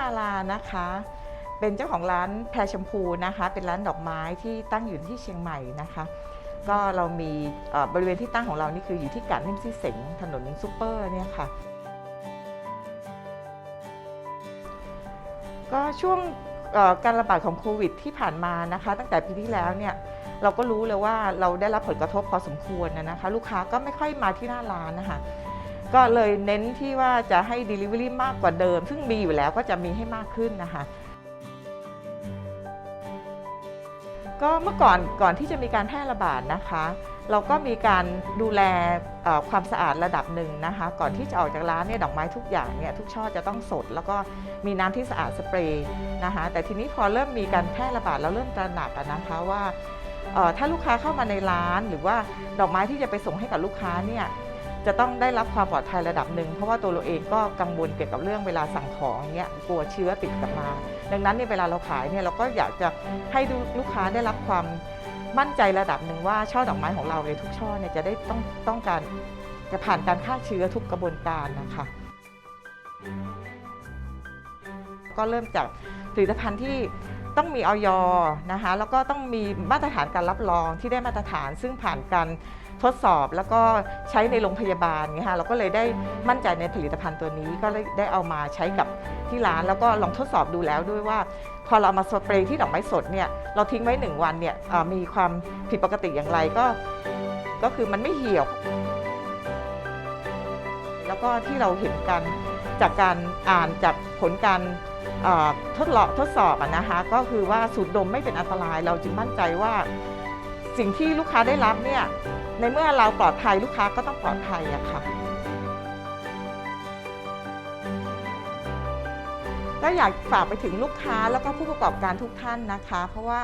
มาลานะคะ เป็นเจ้าของร้านแพรชมพูนะคะ เป็นร้านดอกไม้ที่ตั้งอยู่ที่เชียงใหม่นะคะ ก็เรามีบริเวณที่ตั้งของเรานี่คืออยู่ที่กาดนิ่มซี่เสงถนนซูเปอร์เนี่ยค่ะ ก็ช่วงการระบาดของโควิดที่ผ่านมานะคะ ตั้งแต่ปีที่แล้วเนี่ยเราก็รู้เลยว่าเราได้รับผลกระทบพอสมควรนะคะ ลูกค้าก็ไม่ค่อยมาที่หน้าร้านนะคะ ก็เลยเน้นที่ว่าจะให้ Delivery มากกว่าเดิม ซึ่งมีอยู่แล้วก็จะมีให้มากขึ้นนะคะ ก็เมื่อก่อนก่อนที่จะมีการแพร่ระบาดนะคะ เราก็มีการดูแลความสะอาดระดับหนึ่งนะคะ ก่อนที่จะออกจากร้านเนี่ยดอกไม้ทุกอย่างเนี่ยทุกช่อจะต้องสด แล้วก็มีน้ำที่สะอาดสเปรย์นะคะ แต่ทีนี้พอเริ่มมีการแพร่ระบาดเราเริ่มตระหนักนะคะว่าถ้าลูกค้าเข้ามาในร้านหรือว่าดอกไม้ที่จะไปส่งให้กับลูกค้าเนี่ย จะต้องได้รับความปลอดภัยระดับหนึ่งเพราะว่าตัวเราเองก็กังวลเกี่ยวกับเรื่องเวลาสั่งของเงี้ยกลัวเชื้อติดกลับมา ดังนั้นเนี่ยเวลาเราขายเนี่ยเราก็อยากจะให้ดูลูกค้าได้รับความมั่นใจระดับหนึ่งว่าช่อดอกไม้ของเราเนี่ยทุกช่อเนี่ยจะได้ต้องต้องการจะผ่านการฆ่าเชื้อทุกกระบวนการนะคะ ก็เริ่มจากผลิตภัณฑ์ที่ ต้องมีออยนะคะแล้วก็ต้องมีมาตรฐานการรับรองที่ได้มาตรฐานซึ่งผ่านการทดสอบแล้วก็ใช้ในโรงพยาบาลเงี้ยค่ะเราก็เลยได้มั่นใจในผลิตภัณฑ์ตัวนี้ก็เลยได้เอามาใช้กับที่ร้าน แล้วก็ลองทดสอบดูแล้วด้วยว่า พอเราเอามาสเปรย์ที่ดอกไม้สดเนี่ยเราทิ้งไว้หนึ่งวันเนี่ยมีความผิดปกติอย่างไรก็ ก็คือมันไม่เหี่ยว แล้วก็ที่เราเห็นกันจากการอ่านจากผลการ ทดลองทดสอบอะนะคะก็คือว่าสูดดมไม่เป็นอันตราย เราจึงมั่นใจว่า สิ่งที่ลูกค้าได้รับเนี่ยในเมื่อเราปลอดภัยลูกค้าก็ต้องปลอดภัยอะค่ะก็อยากฝากไปถึงลูกค้าแล้วก็ผู้ประกอบการทุกท่านนะคะ เพราะว่า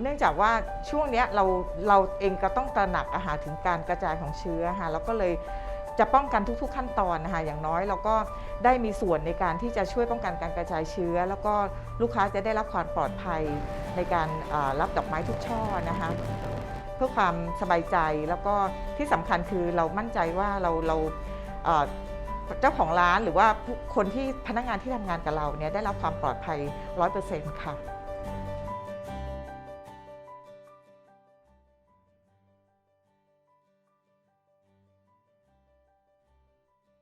เนื่องจากว่าช่วงนี้เราเราเองก็ต้องตระหนักอาหารถึงการกระจายของเชื้อค่ะแล้วก็เลย จะป้องกันทุก ๆ ขั้นตอนนะคะอย่างน้อยเราก็ได้มีส่วนในการที่จะช่วยป้องกันการกระจายเชื้อ แล้วก็ลูกค้าจะได้รับความปลอดภัยในการรับดอกไม้ทุกช่อนะคะเพื่อความสบายใจแล้วก็ที่สำคัญคือเรามั่นใจว่าเราเราเจ้าของร้านหรือว่าคนที่พนักงานที่ทำงานกับเราเนี่ยได้รับความปลอดภัย 100%ค่ะ